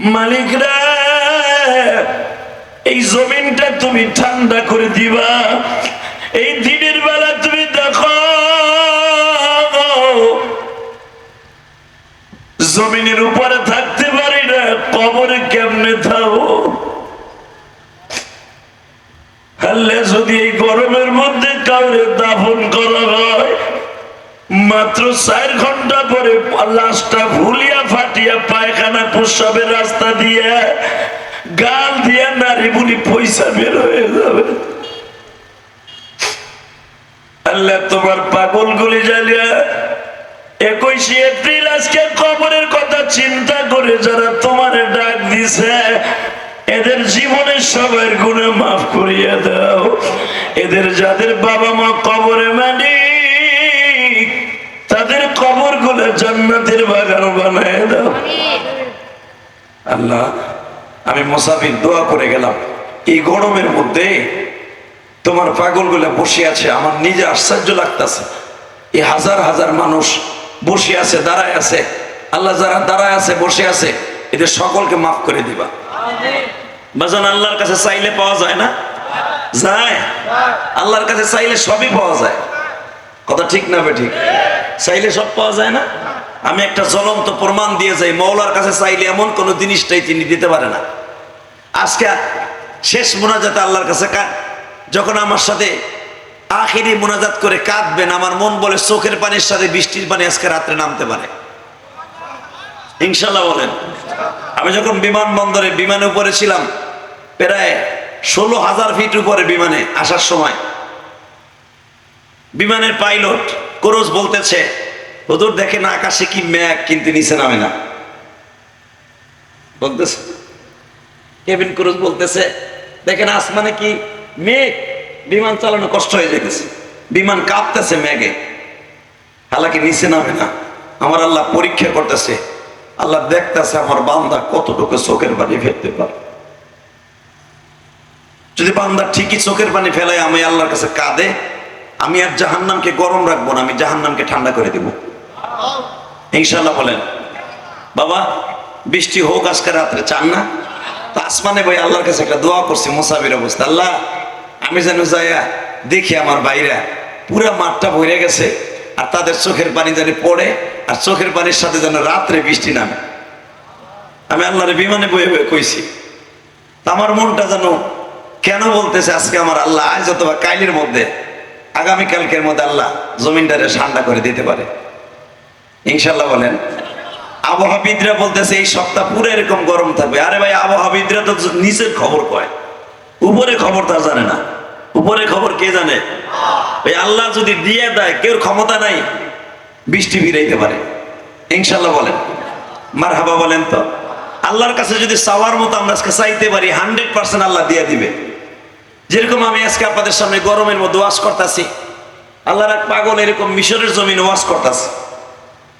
মালিকরা এই জমিনটা তুমি ঠান্ডা করে দিবা। এই দিনের বেলা তুমি দেখো, জমিনের উপরে থাকতে পারি না, কবরে কেমনে থাকব হাল্লে যদি এই গরমের মধ্যে কাউরে দাফন করা হয়, মাত্র চার ঘণ্টা পরে লাশটা ভুলিয়া ফাটিয়া পায়খানা প্রস্রাবের রাস্তা দিয়ে গাল দিয়ে নারী বলি পয়সা বের হয়ে যাবে। আল্লাহ তোমার পাগল গুলি জ্বালিয়া একুশে এপ্রিল আজকে কবরের কথা চিন্তা করে যারা তোমার ডাক দিছে, এদের জীবনের সবার গুণে মাফ করিয়া দাও। এদের যাদের বাবা মা কবরে মানে তাদের কবরগুলো জান্নাতের বাগান আল্লাহ, আমি মোসাফির দোয়া করে গেলাম। এই গরমের মধ্যে তোমার পাগলগুলা বসে আছে, আমার নিজে আশ্চর্য লাগতেছে। এই হাজার হাজার মানুষ বসে আছে, দাঁড়ায় আছে। আল্লাহ যারা দাঁড়ায় আছে, বসে আছে, এদের সকলকে মাফ করে দিবা। বাজান, আল্লাহর কাছে চাইলে পাওয়া যায় না? যায়। আল্লাহর কাছে চাইলে সবই পাওয়া যায়। কথা ঠিক না বে ঠিক? চাইলে সব পাওয়া যায় না? আমি একটা জ্বলন্ত প্রমাণ দিয়ে যাই, মৌলার কাছে চাইলে এমন কোন জিনিসটাই তিনি দিতে পারে না। আজকে শেষ মোনাজাতে আল্লাহর কাছে যখন আমার সাথে আখিরি মোনাজাত করে কাঁদবেন, আমার মন বলে চোখের পানির সাথে বৃষ্টির পানি আজকে রাত্রে নামতে পারে। ইনশাল্লাহ বলেন। আমি যখন বিমানবন্দরে বিমানে উপরে ছিলাম প্রায় ষোলো হাজার ফিট উপরে বিমানে আসার সময়, বিমানের পাইলট কোরস বলতেছে হুজুর দেখেন আকাশে কি ম্যাগ কিন্তু নিচে নামে না। বলতেছে, কেবিন ক্রুজ বলতেছে, দেখেন আসমানে কি মেঘ, বিমান চালানো কষ্ট হয়ে যেতেছে বিমান কাঁপতেছে মেঘে। হালাকি নিচে নামে না। আমার আল্লাহ পরীক্ষা করতেছে, আল্লাহ দেখতেছে আমার বান্দা কতটুকু চোখের পানি ফেলতে পারে। যদি বান্দা ঠিকই চোখের পানি ফেলায়, আমি আল্লাহর কাছে কাঁদে, আমি আর জাহান্নামকে গরম রাখব না, আমি জাহান্নামকে ঠান্ডা করে দিব। ইনশাল্লাহ বলেন, বাবা, বৃষ্টি হোক আজকে রাত্রে, চান না? তা আসমানে ভাই আল্লাহর কাছে একটা দোয়া করছি মোসাবির অবস্থা। আল্লাহ, আমি যেন যাইয়া দেখি আমার বাইরা পুরা মাঠটা ভরে গেছে, আর তাদের চোখের পানি যেন পড়ে, আর চোখের পানির সাথে যেন রাত্রে বৃষ্টি নামে। আমি আল্লাহর বিমানে বয়ে বয়ে কইছি, তা আমার মনটা যেন কেন বলতেছে আজকে আমার আল্লাহ, আজ অথবা কাইলের মধ্যে, আগামীকালকের মধ্যে আল্লাহ জমিনটারে ঠান্ডা করে দিতে পারে। ইনশাল্লাহ বলেন। আবহাওয়াবিদরা বলতেছে, এই সপ্তাহ পুরো এরকম গরম থাকবে। আরে ভাই, আবহাওয়াবিদরা তো নিচের খবর কয়। উপরে খবর তার জানে না। উপরে খবর কে জানে? ওই আল্লাহ যদি দিয়ে দেয়, কেউ ক্ষমতা নাই, বৃষ্টি ফিরাইতে পারে। ইনশাল্লাহ বলেন। মার হাবা বলেন তো। আল্লাহর কাছে যদি চাওয়ার মতো আমরা আজকে চাইতে পারি, হান্ড্রেড পার্সেন্ট আল্লাহ দিয়ে দিবে। যেরকম আমি আজকে আপনাদের সামনে গরমের মধ্যে ওয়াশ করতেছি, আল্লাহর এক পাগল এরকম মিশরের জমিন ওয়াশ করতেছে।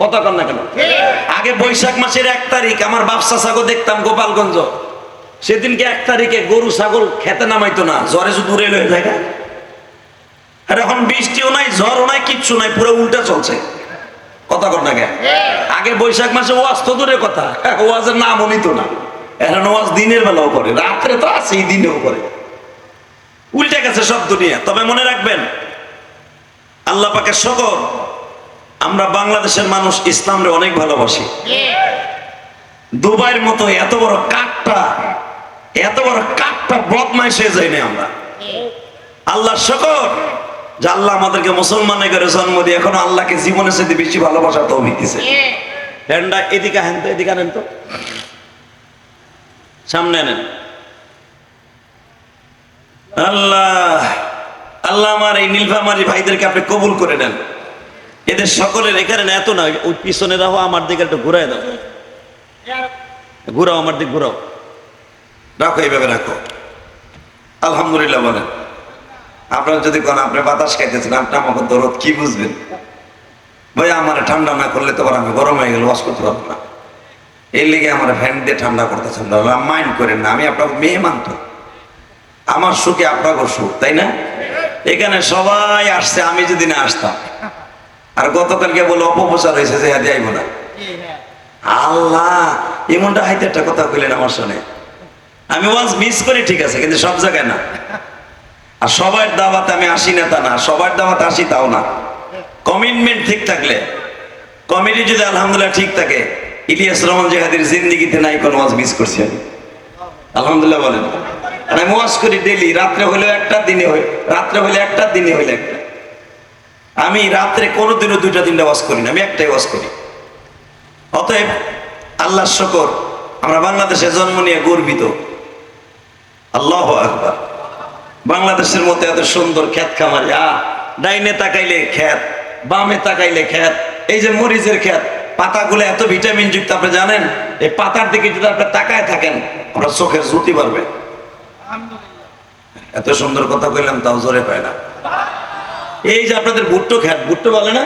কথা কর না কেন? আগে বৈশাখ মাসের এক তারিখ আমার বাপসা ছাগল দেখতাম গোপালগঞ্জ। সেদিনকে এক তারিখে গরু, ছাগল খেতে নামাইতো না, জ্বরে শুধু উড়ে লয়ে যায়। আর এখন বৃষ্টিও নাই, ঝড়ও নাই, কিচ্ছু নাই, পুরো উল্টা চলছে। কথা কর না কেন? আগে বৈশাখ মাসে ওয়াজ তো দূরের কথা, ওয়াজের নামও নিত না। এখন ওয়াজ দিনের বেলাও করে, রাত্রে তো আছেই, দিনেও করে। উল্টে গেছে সব দুনিয়া। তবে মনে রাখবেন, আল্লাহ পাকে শকর আমরা বাংলাদেশের মানুষ ইসলামরে অনেক ভালোবাসি। দুবাইয়ের মতো এত বড় কাঠটা এত বড় কাঠটা বদমাইশ হয়ে যায়নি আমরা। আল্লাহ শকর যে আল্লাহ আমাদেরকে মুসলমানে করে জন্ম দিয়ে এখন আল্লাহকে জীবনের সাথে বেশি ভালোবাসা তো দিতেছে হ্যান্ডা এদিকে হেন তো, এদিকে আনেন তো। সামনে আনেন। আল্লাহ আল্লাহ আমার এই নীলফামারি ভাইদেরকে আপনি কবুল করে নেন। এদের সকলের এখানে এত না, ওই পিছনে রাখো আমার দিকে একটু ঘুরাই দাও। ঘুরাও, আমার দিক ঘুরাও। রাখো, এইভাবে রাখো। আলহামদুলিল্লাহ বলেন। আপনার যদি কোন, আপনি বাতাস খাইতেছেন আপনি আমাকে দরদ কি বুঝবেন? ভাই, আমার ঠান্ডা না করলে তো আমি গরম হয়ে গেলে, ওয়াশ করতে পারব না। এই লিগে আমার ফ্যান দিয়ে ঠান্ডা করতেছেন মাইন্ড করেন না, আমি আপনাকে মেয়ে মানত। আমার সুখে আপনাকে সুখ, তাই না? এখানে সবাই আসছে, আমি যদি না আসতাম। আর গতকালকে বলে অপপ্রচার হয়েছে যে হ্যাঁ যাইব না। আল্লাহ এমনটা হাইতে একটা কথা কইলেন আমার শুনে আমি ওয়াজ মিস করি ঠিক আছে কিন্তু সব জায়গায় না। আর সবার দাওয়াতে আমি আসি না তা না সবার দাওয়াতে আসি তাও না। কমিটমেন্ট ঠিক থাকলে। কমিটি যদি আলহামদুলিল্লাহ ঠিক থাকে ইলিয়াস রহমান জেহাদির জিন্দিগিতে নাই কোন ওয়াজ মিস করছি আমি। আলহামদুলিল্লাহ বলেন। আর আমি ওয়াজ করি ডেলি রাত্রে হলেও একটা দিনে হই রাত্রে হলে একটা দিনে হইলে একটা। আমি রাত্রে কোনোদিনও দুইটা তিনটা ওয়াজ করি না আমি একটাই ওয়াজ করি। অতএব আল্লাহ শকর আমরা বাংলাদেশে জন্ম নিয়ে গর্বিত। আল্লাহ আকবার। বাংলাদেশের মতো এত সুন্দর খ্যাত খামারি আ ডাইনে তাকাইলে খ্যাত বামে তাকাইলে খ্যাত এই যে মরিচের খ্যাত পাতাগুলো এত ভিটামিন যুক্ত আপনি জানেন? এই পাতার দিকে যদি আপনি তাকায় থাকেন আপনার চোখের জ্যোতি বাড়বে। এত সুন্দর কথা কইলাম তাও জোরে পায় না। এই যে আপনাদের ভুট্টো খ্যাত ভুট্টো বলে না?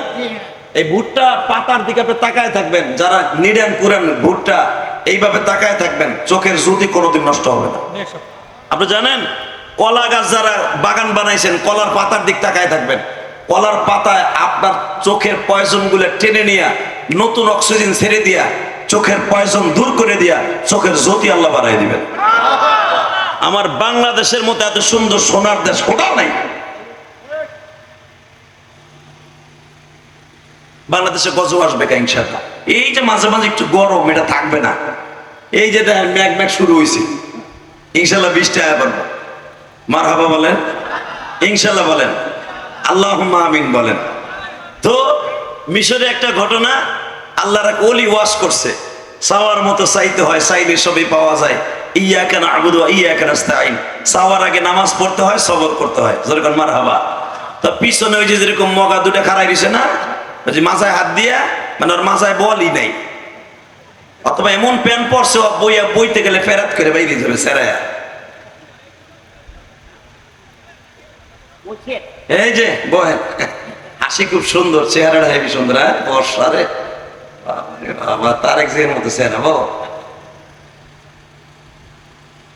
এই ভুট্টা পাতার দিকে আপনি তাকায় থাকবেন যারা নিডান কুরান ভুট্টা এইভাবে তাকায় থাকবেন চোখের জ্যোতি কোনোদিন নষ্ট হবে না। আপনি জানেন কলা গাছ যারা বাগান বানাইছেন কলার পাতার দিক তাকায় থাকবেন। কলার পাতায় আপনার চোখের পয়জনগুলো টেনে নিয়ে নতুন অক্সিজেন ছেড়ে দিয়া চোখের পয়জন দূর করে দিয়া চোখের জ্যোতি আল্লাহ বাড়াই দিবেন। আমার বাংলাদেশের মতো এত সুন্দর সোনার দেশ কোথাও নাই। বাংলাদেশে গজব আসবে কা এই যে মাঝে মাঝে একটু গরম, এটা থাকবে না। এই যে দেখেন ম্যাগ ম্যাগ শুরু হয়েছে ইনশাল্লাহ বৃষ্টি আয়া পারব মার হাবা বলেন। ইনশাল্লাহ বলেন। আল্লাহ আমিন বলেন। তো মিশরে একটা ঘটনা, আল্লাহর এক অলি ওয়াশ করছে। সাওয়ার মতো চাইতে হয়, চাইলে সবই পাওয়া যায়। ইয়া কেন আবুদু ইয়া কেন সাওয়ার আগে নামাজ পড়তে হয়, সবর করতে হয়। যেরকম মার হাবা তো পিছনে ওই যে যেরকম মগা দুটা খারাই দিছে না যে মাথায় হাত দিয়া মানে ওর মাথায় বলই নাই। অথবা এমন প্যান পরছে বইয়া বইতে গেলে ফেরাত করে বাইরে যাবে সেরায়া। এই যে বহেন। হাসি খুব সুন্দর চেহারাটা হেবি সুন্দর হ্যাঁ? বর্ষা রে। বাবারে বাবা তারেক জিয়ার মতো চেহারা বাবা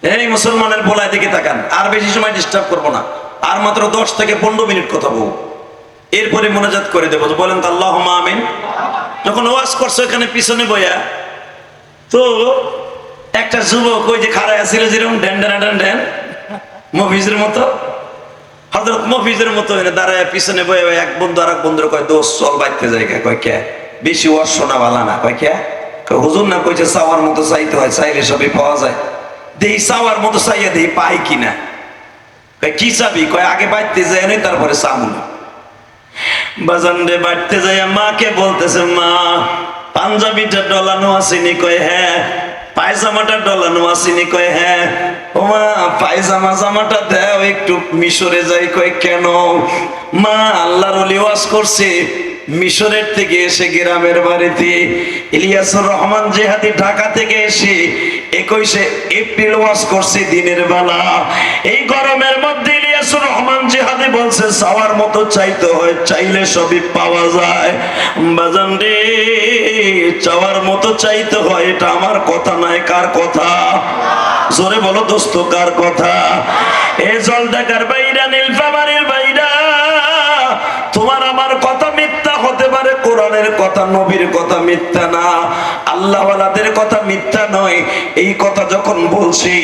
এই মুসলমানের বলায় দিকে তাকান আর বেশি সময় ডিস্টার্ব করব না। আর মাত্র দশ থেকে পনেরো মিনিট কথা বলব। এরপরে মোনাজাত করে দেবো। তো বলেন তো আল্লাহ আমিন। যখন ওয়াজ করছ এখানে পিছনে বইয়া, তো একটা যুবক ওই যে খাড়ায় ছিল যেরকম ড্যান ড্যান ড্যান ড্যান, মফিজের মতো হজরত মফিজের মতো এনে দাঁড়ায় পিছনে বয়ে বয়ে এক বন্ধু আর এক বন্ধুর কয় দোষ চল বাইতে জায়গা কয়, কে? বেশি ওয়াজ শোনা ভালা না। কয়, কে? হুজুর না কইছে চাওয়ার মতো চাইতে হয়, চাইলে সবই পাওয়া যায়। দেই, চাওয়ার মতো চাইয়া দেই, পাই কিনা? কয়, কি চাবি? কয়, আগে বাইতে যায় তারপরে চাবো না বাড়তে যাই মাকে বলতেছে, মা, পাঞ্জাবিটা ডলানো আসেনি কয় হ্যাঁ পায়জামাটা ডলানো আসেনি কয় হ্যাঁ ও মা, পায়জামা জামাটা দেও, একটু মিশরে যাই কয়, কেন? মা, আল্লাহর ওয়াজ করছে, মিশরের থেকে এসে গ্রামের বাড়িতে ইলিয়াসুর রহমান জেহাদি ঢাকা থেকে এসে একুশে এপ্রিল ওয়াজ করছে দিনের বেলা। এই গরমের মধ্যে চাইলে সবই পাওয়া যায়। বাজান চাওয়ার মতো চাইতে হয়, এটা আমার কথা নয়, কার কথা? জোরে বলো দোস্ত, কার কথা? এ জল দেখার বাইরা নীলফামারির কোরআনের কথা, নবীর কথা মিথ্যা না। আল্লাহওয়ালাদের কথা মিথ্যা নয়। এই কথা যখন বলছি,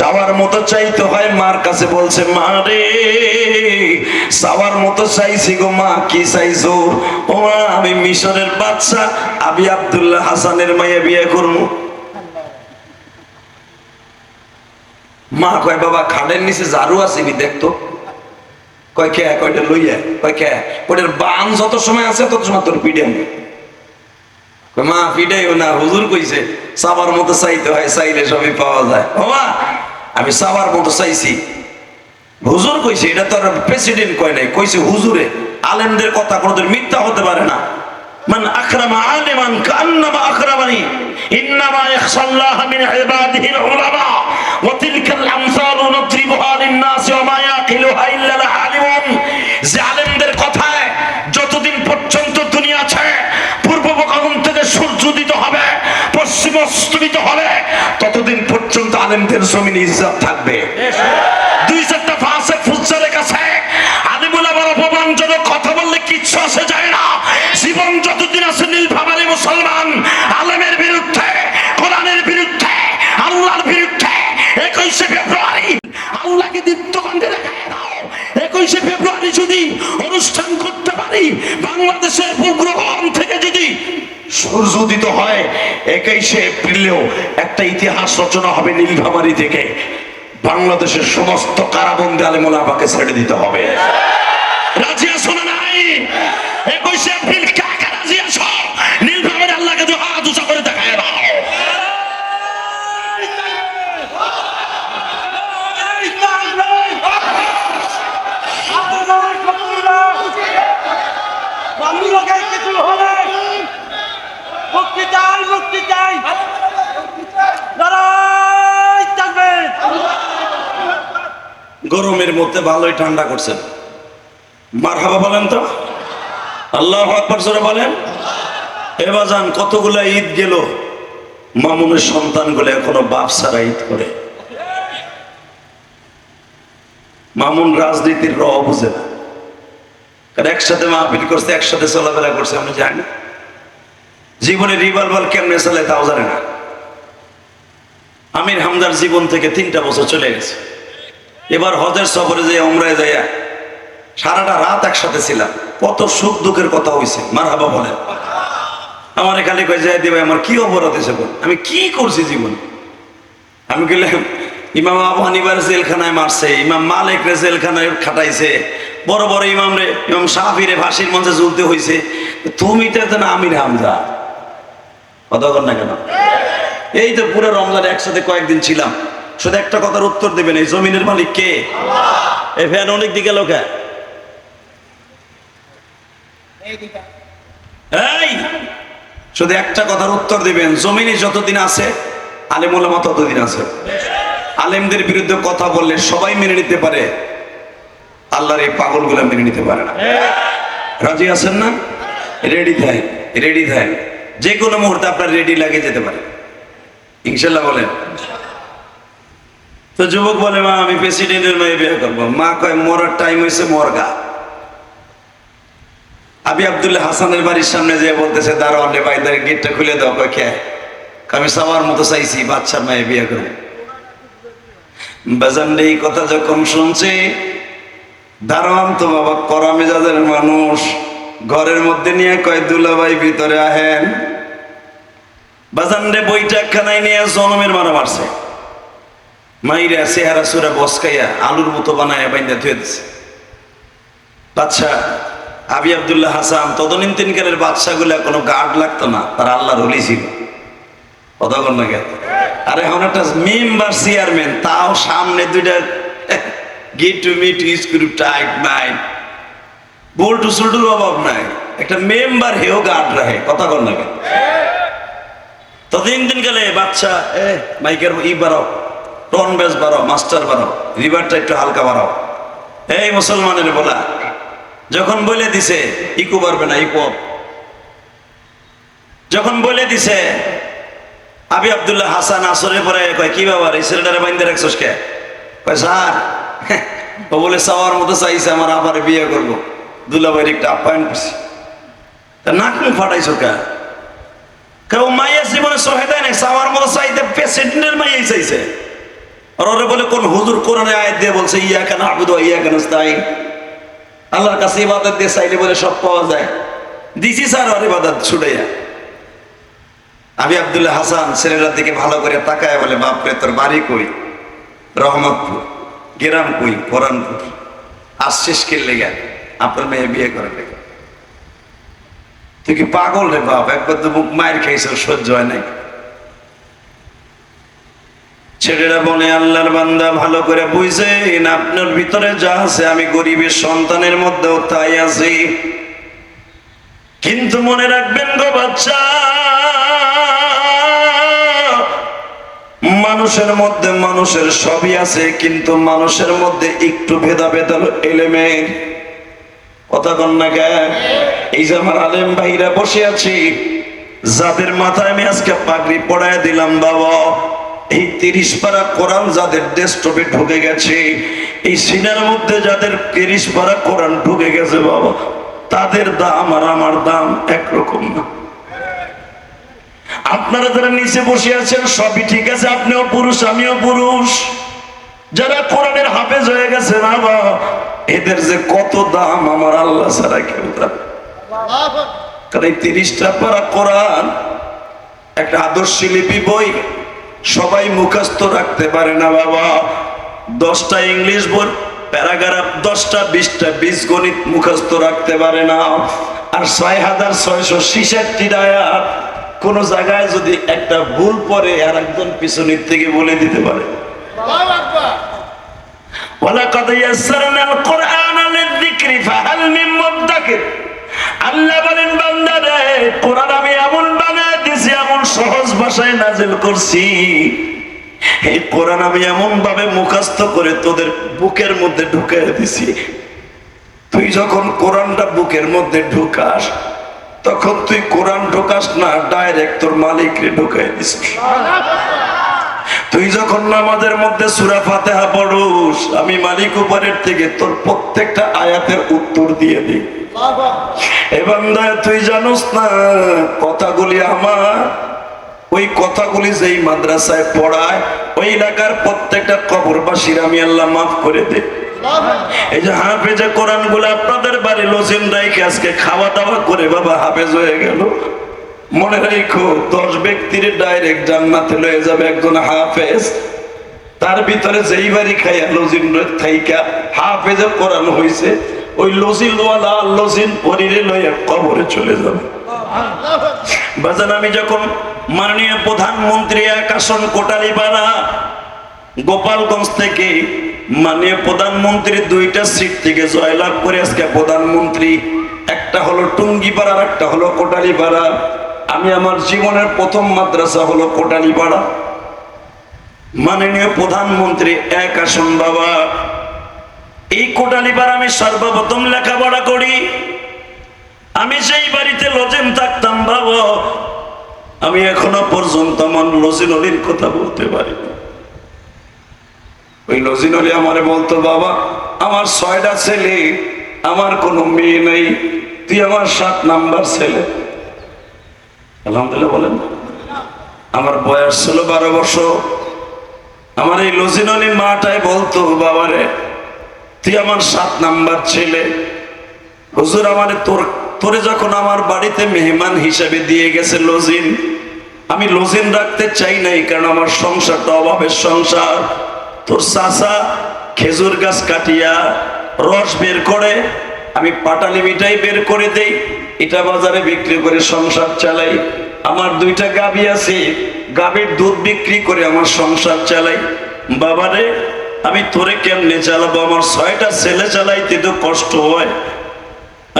যাওয়ার মতো চাইতে হয়, মার কাছে বলছে, মা রে, যাওয়ার মতো চাইছি গো মা, কি চাইছো? ও মা, আমি মিশরের বাচ্চা আবি আব্দুল্লাহ হাসানের মাইয়া বিয়ে করব। মা কয়, বাবা খাটের নিচে ঝাড়ু আসেনি দেখতো কয়টা লইয়া? কয় কে? ওটার বান যত সময় আছে, তত সময় তোর মা না, হুজুর কইছে, সাবার মতো চাইতে হয়, চাইলে সবই পাওয়া যায়। আমি সাবার মতো চাইছি। হুজুর কইছে, এটা তো প্রেসিডেন্ট কয় নাই, কইছে হুজুরে, আলেমদের কথা কোনোদিন মিথ্যা হতে পারে না। মান আখরামা আলেমান, কান্নামা আখরামানি ইন্নামা ইয়াখশাল্লাহা মিন ইবাদিহিল উলামা, ওয়া তিলকাল আমসালু নাদরিবুহা লিন-নাসি ওয়া মা ইয়াকিলুহা ইল্লাল সূর্য উদিত হবে, পশ্চিম অস্তমিত হলে ততদিন পর্যন্ত আলেমদের জমিনে থাকবে। দুই চারটা ফাঁসে কাছে আবার অপমানজনক কথা বললে কিচ্ছু আসে যায় না। জীবন যতদিন আছে নীল ভাবালি মুসলমান সূর্য উদিত হয়। একাইশে এপ্রিলেও একটা ইতিহাস রচনা হবে নীলভামারি থেকে। বাংলাদেশের সমস্ত কারাবন্দী আলেমুলামাকে ছেড়ে দিতে হবে রাজি আছো না নাই একুশে এপ্রিল কাকা রাজি আছো নীলফামারী আল্লাহকে দু হাত উঁচা করে দেখায় দাও মুক্তি চাই মুক্তি চাই। গরমের মধ্যে ভালোই ঠান্ডা করছেন। মার হাবা বলেন তো। আল্লাহ আকবর জোরে বলেন। এবার যান, কতগুলা ঈদ গেল। মামুনের সন্তানগুলো এখনও বাপ ছাড়া ঈদ করে। মামুন রাজনীতির র বুঝে না। কারণ একসাথে মাহফিল করছে, একসাথে চলাফেরা করছে, আমি জানি। না জীবনে রিভলভার কেমনে চলে তাও জানে না। আমির হামদার জীবন থেকে তিনটা বছর চলে গেছে। এবার হজের সফরে যে ওমরায় যাইয়া সারাটা রাত একসাথে ছিলাম। কত সুখ দুঃখের কথা হয়েছে মার হাবা বলেন। আমার খালি কয়ে যাই দিবে আমার কি অপরাধ হয়েছে বল? আমি কি করছি জীবনে? আমি গেলাম ইমাম আবু জেলখানায় মারছে, ইমাম মালিক রে জেলখানায় খাটাইছে, বড় বড় ইমাম রে, ইমাম শাহিরে ফাঁসির মঞ্চে ঝুলতে হয়েছে তুমি তো একজন আমির হামজা। কথা না কেন? এই তো পুরো রমজান একসাথে কয়েকদিন ছিলাম। শুধু একটা কথার উত্তর দেবেন এই জমিনের মালিক কে? এই ফ্যান অনেক দিকে লোকে এই শুধু একটা কথার উত্তর দিবেন জমিনে যতদিন আছে আলেম ওলামা ততদিন আছে। আলেমদের বিরুদ্ধে কথা বললে সবাই মেনে নিতে পারে আল্লাহর এই পাগলগুলো মেনে নিতে পারে না। রাজি আছেন না? রেডি থাকেন রেডি থাকেন যে কোনো মুহূর্তে আপনার রেডি লাগে যেতে পারে। ইনশাল্লাহ বলেন। তো যুবক বলে, মা, আমি প্রেসিডেন্টের মেয়ে বিয়ে করব। মা কয়, মরার টাইম হয়েছে মরগা। আবি আবদুল্লাহ হাসানের বাড়ির সামনে যে বলতেছে দারোয়ান রে ভাইদের গেটটা খুলে দাও। কয়, কে? আমি সবার মতো চাইছি, বাচ্চার মেয়ে বিয়ে করব। বেজান এই কথা যখন শুনছে, দারোয়ান তো বাবা করা মেজাজের মানুষ। ঘরের মধ্যে নিয়ে কয় দুলাভাই ভিতরে আহেন। বাজানরে বইটা একখানায় নিয়ে জনমের মারা মারছে। মাইরা চেহারা সুরা বসকাইয়া আলুর মতো বানায় বাইন্দা ধুয়ে দিছে। বাচ্চা আবি আবদুল্লাহ হাসান তদনীতিনকারের বাচ্চাগুলা কোনো গার্ড লাগতো না, তারা আল্লাহর হলি ছিল। কতক্ষণ না গেল আর এখন একটা মেম্বার চেয়ারম্যান, তাও সামনে দুইটা get to meet screw tight mind বল্টু সুল্টুর অভাব নাই। একটা মেম্বার হেও গার্ড রাখে, কথা কর না কেন? ততদিন দিন গেলে বাচ্চা, এ, মাইকের ই বাড়াও, টন বেস বাড়াও, মাস্টার বাড়াও, রিভারটা একটু হালকা বাড়াও। এই মুসলমানের বলা, যখন বলে দিছে, ইকু পারবে না, ইকু যখন বলে দিছে, আবি আব্দুল্লাহ হাসান আসরের পরে কয়, কি বাবার এই ছেলেটারে বাইন্দে রাখছস কে? কয়, স্যার ও বলে সাওয়ার মতো চাইছে, আমার আবার বিয়ে করব। দুলাভাইয়ের একটা আপ্যায়ন করছি। তা নাক মুখ ফাটাইছো কে? কেউ মাইয়ের জীবনে সহে দেয় না সাওয়ার মতো চাইতে প্রেসিডেন্টের মাইয়াই চাইছে। আর ওরা বলে, কোন হুজুর কোরআনে আয়াত দিয়ে বলছে ইয়া কেন আবুদ ইয়া কেন স্থায়ী আল্লাহর কাছে ইবাদত দিয়ে চাইলে বলে, সব পাওয়া যায়। দিছি স্যার আর ইবাদত ছুটাইয়া আমি আব্দুল্লাহ হাসান, ছেলেটার দিকে ভালো করে তাকায় বলে বাপরে তোর বাড়ি কই? রহমতপুর, গেরাম কই? পরানপুর। আসছিস কিনলে গেল। আপনার মেয়ে বিয়ে করে লেগে তুই কি পাগল রে বাপ? একবার তো মুখ মায়ের খাইছ সহ্য হয় নাই। ছেলেরা বলে, আল্লাহর বান্দা ভালো করে বুঝেন, আপনার ভিতরে যা আছে আমি গরিবের সন্তানের মধ্যেও তাই আছি। কিন্তু মনে রাখবেন গো বাচ্চা, মানুষের মধ্যে মানুষের সবই আছে, কিন্তু মানুষের মধ্যে একটু ভেদাভেদ এলেমের। কথা কন না কে? এই যে আমার আলেম ভাইরা বসে আছি, যাদের মাথায় আমি আজকে পাগড়ি পড়ায় দিলাম, বাবা, এই তিরিশ পারা কোরআন যাদের ডেস্কটপে ঢুকে গেছে, এই সিনার মধ্যে যাদের তিরিশ পারা কোরআন ঢুকে গেছে, বাবা, তাদের দাম আর আমার দাম একরকম না আপনারা যারা নিচে বসে আছেন, সবই ঠিক আছে, আপনিও পুরুষ, আমিও পুরুষ যারা কোরআনের হাফেজ হয়ে গেছে, বাবা, এদের যে কত দাম, আমার আল্লাহ ছাড়া কেউ এই তিরিশটা পারা কোরআন, একটা আদর্শ লিপি বই, সবাই মুখস্থ রাখতে পারে না, বাবা। দশটা ইংলিশ বই, প্যারাগ্রাফ দশটা, বিশটা বিশ গণিত মুখস্থ রাখতে পারে না। আর ছয় হাজার ছয়শো ছিষট্টি আয়াত, কোন জায়গায় যদি একটা ভুল পরে আর একজন পিছনের থেকে বলে দিতে পারে। ওয়ালাকাদ ইয়াসসারনাল কুরআনা লিযিকরি, ফাহাল মিন মুদাক্কির। আল্লাহ বলেন, বান্দা রে, কোরআন আমি এমন বানায় দিয়েছি এমন সহজ ভাষায় নাজিল করছি। এই কোরআন আমি এমন ভাবে মুখস্থ করে তোদের বুকের মধ্যে ঢুকিয়ে দিছি। তুই যখন কোরআনটা বুকের মধ্যে ঢুকাস, তখন তুই কোরআন ঢুকাস না, ডাইরেক্ট তোর মালিককে ঢুকাই দিস তুই যখন নামাজের মধ্যে সুরা ফাতেহা পড়ুস, আমি মালিক উপরের থেকে তোর প্রত্যেকটা আয়াতের উত্তর দিয়ে দিই। এবার তুই জানোস না, কথাগুলি আমার। ওই কথাগুলি যেই মাদ্রাসায় পড়ায়, ওই এলাকার প্রত্যেকটা কবরবাসীর আমি আল্লাহ মাফ করে দে। এই যে হাফেজে কোরআনগুলো আপনাদের বাড়ি লজিম রাইকে আজকে খাওয়া দাওয়া করে বাবা হাফেজ হয়ে গেল। মনে রাখো দশ ব্যক্তির ডাইরেক্ট জান্নাতে লয়ে যাবে একজন হাফেজ। তার ভিতরে যেই বাড়ি খাইয়া লজিন থাইকা হাফেজে কোরআন হইছে, ওই লজিনওয়ালা লজিন পরিরে লইয়া কবরে চলে যাবে। বাজান, আমি যখন মাননীয় প্রধানমন্ত্রী এক আসন কোটালিপাড়া গোপালগঞ্জ থেকে মাননীয় প্রধানমন্ত্রী দুইটা সিট থেকে জয়লাভ করে আজকে প্রধানমন্ত্রী, একটা হলো টুঙ্গিপাড়া আর একটা হলো কোটালিপাড়া। আমি আমার জীবনের প্রথম মাদ্রাসা হলো কোটালিপাড়া। মাননীয় প্রধানমন্ত্রী, এক আসন বাবা। এই কোটালিপাড়া আমি সর্বপ্রথম লেখাপড়া করি। আমি সেই বাড়িতে লজেন থাকতাম বাবা, আমি এখনও পর্যন্ত আমার লজিন অলির কথা বলতে পারি ওই লজিন অলি আমারে বলতো, বাবা, আমার ছয়টা ছেলে, আমার কোনো মেয়ে নেই, তুই আমার সাত নাম্বার ছেলে। আলহামদুলিল্লাহ, বলেন। আমার বয়স ছিল বারো বছর। আমার এই লজিন অলি মাটাই বলতো, বাবারে, তুই আমার সাত নাম্বার ছেলে। হুজুর আমারে তোর, তোরে যখন আমার বাড়িতে মেহমান হিসাবে দিয়ে গেছে লজিন, আমি লজিন রাখতে চাই নাই, কারণ আমার সংসারটা অভাবের সংসার। তোর চাষা খেজুর গাছ কাটিয়া রস বের করে, আমি পাটালি মিঠাই বের করে দেই। এটা বাজারে বিক্রি করে সংসার চালাই। আমার দুইটা গাভী আছে গাভীর দুধ বিক্রি করে আমার সংসার চালাই। বাবারে, আমি তোরে কেমনে চালাবো? আমার ছয়টা ছেলে চালাইতে তো কষ্ট হয়।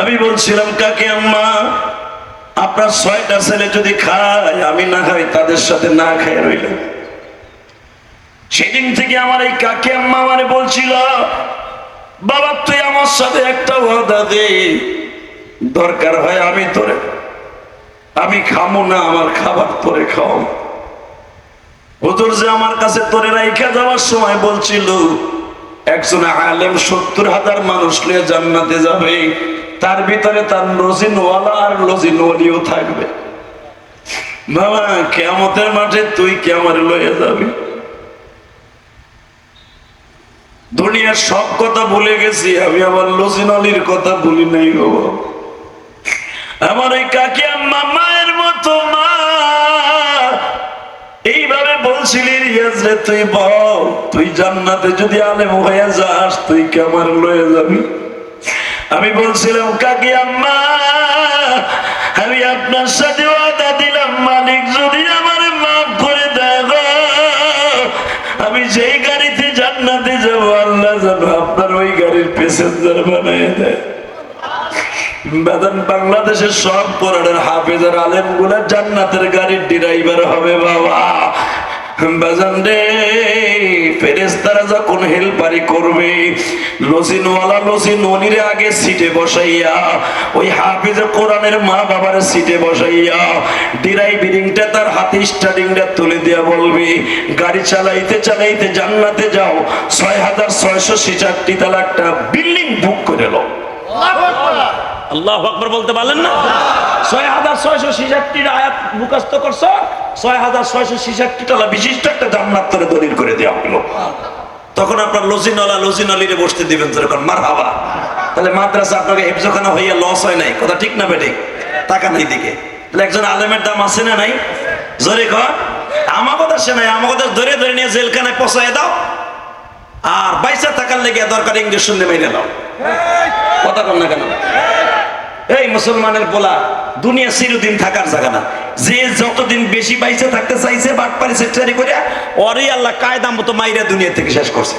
আমি বলছিলাম, কাকে আম্মা, আপনার ছয়টা ছেলে যদি খায়, আমি না খাই, তাদের সাথে না খাই রইলাম সেদিন থেকে আমার এই কাকে আম্মা আমারে বলছিল, বাবা, তুই আমার সাথে একটা ওয়াদা দে। দরকার হয় আমি তোরে। আমি খামো না, আমার খাবার তোরে খাও। হুজুর যে আমার কাছে তোরে রাইখা যাওয়ার সময় বলছিল, একজন আলেম সত্তর হাজার মানুষ নিয়ে জান্নাতে যাবে, তার ভিতরে তার লজিনওয়ালা আর লজিনওয়ালিও থাকবে। বাবা কেমতের মাঠে তুই কে আমার লইয়া যাবি? দুনিয়ার সব কথা ভুলে গেছি, আমি আমার লজিনলির কথা ভুলি নাই বাবা। আমার ওই কাকি আম্মা মায়ের মতো মা। এইভাবে বলছিলি, রিয়াজ রে, তুই বল, তুই জান্নাতে যদি আলেম হয়ে যাস, তুই কেমন লয়ে যাবি? আমি বলছিলাম, কাকি আম্মা, আমি আপনার সাথে ওয়াদা দিলাম, মালিক যদি আমার মাফ করে দেয় আমি যেই গাড়িতে জান্নাতে যাব, আল্লাহ যেন আপনার ওই গাড়ির প্যাসেঞ্জার বানিয়ে দেয়। বেদন বাংলাদেশের সব কোরআনের হাফেজার আলেমগুলা জান্নাতের গাড়ির ড্রাইভার হবে বাবা। বাজান রে ফেরেস্তারা করবে আগে সিটে বসাইয়া, ওই মা বাবার সিটে বসাইয়া তার স্টারিংটা তুলে বলবে, গাড়ি চালাইতে চালাইতে জান্নাতে যাও, ছয় হাজার ছয়শো ছেষট্টি তালা একটা বিল্ডিং বুক করে লো আল্লাহ আকবর বলতে পারলেন না? ছয় হাজার ছয়শো ছেষট্টির আয়াত মুখস্থ করছ? ছয় হাজার ছয়শো ছেষট্টি টালা বিশিষ্ট একটা জান্নাত তোরে দলিল করে দেওয়া হলো তখন আপনার লজিনওয়ালা লজিনলিরে বসতে দিবেন যেরকম মার হাবা তাহলে মাদ্রাসা আপনাকে হেফজখানা হইয়া লস হয় নাই। কথা ঠিক না বেঠিক টাকা নাই দিকে। তাহলে একজন আলেমের দাম আছে না নাই? জোরে কর। আমার কথা নাই আমার কথা ধরে ধরে নিয়ে জেলখানায় পচাই দাও। আর বাইসা থাকার লেগে দরকার ইঞ্জেকশন দিয়ে মেরে দাও কথা কর না কেন? এই মুসলমানের গোলা দুনিয়া চিরদিন থাকার জায়গা না। যে যতদিন বেশি পাইছে থাকতে চাইছে, বাট বাটপারি চারি করে ওরই আল্লাহ কায়দা মতো মাইরা দুনিয়া থেকে শেষ করছে।